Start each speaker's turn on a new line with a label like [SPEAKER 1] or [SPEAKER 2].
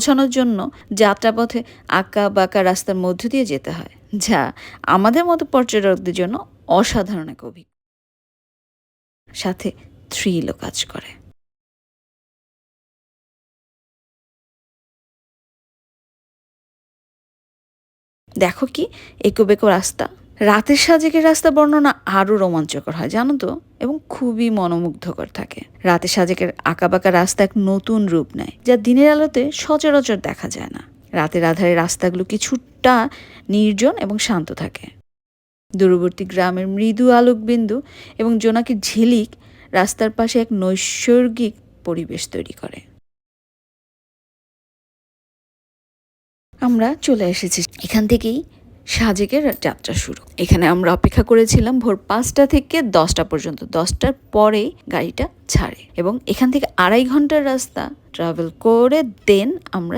[SPEAKER 1] পৌঁছানোর জন্য যাত্রাপথে আঁকা বাঁকা রাস্তার মধ্য দিয়ে যেতে হয়, যা আমাদের মতো পর্যটকদের জন্য অসাধারণ এক অভিজ্ঞতা। সাথে থ্রিলও কাজ করে। দেখো কি এঁকো বেঁকো রাস্তা রাতের সাজেকের রাস্তা বর্ণনা আরও রোমাঞ্চকর হয়, জানো তো? এবং খুবই মনোমুগ্ধকর থাকে। রাতে সাজেকের আঁকাবাঁকা রাস্তা এক নতুন রূপ নেয়, যা দিনের আলোতে সচরাচর দেখা যায় না। রাতের আধারে রাস্তাগুলো কিছুটা নির্জন এবং শান্ত থাকে। দূরবর্তী গ্রামের মৃদু আলোকবিন্দু এবং জোনাকির ঝিলিক রাস্তার পাশে এক নৈসর্গিক পরিবেশ তৈরি করে। আমরা চলে এসেছি। এখান থেকেই সাজেকের যাত্রা শুরু। এখানে আমরা অপেক্ষা করেছিলাম ভোর পাঁচটা থেকে দশটা পর্যন্ত। দশটার পরে গাড়িটা ছাড়ে এবং এখান থেকে আড়াই ঘণ্টার রাস্তা ট্রাভেল করে দেন আমরা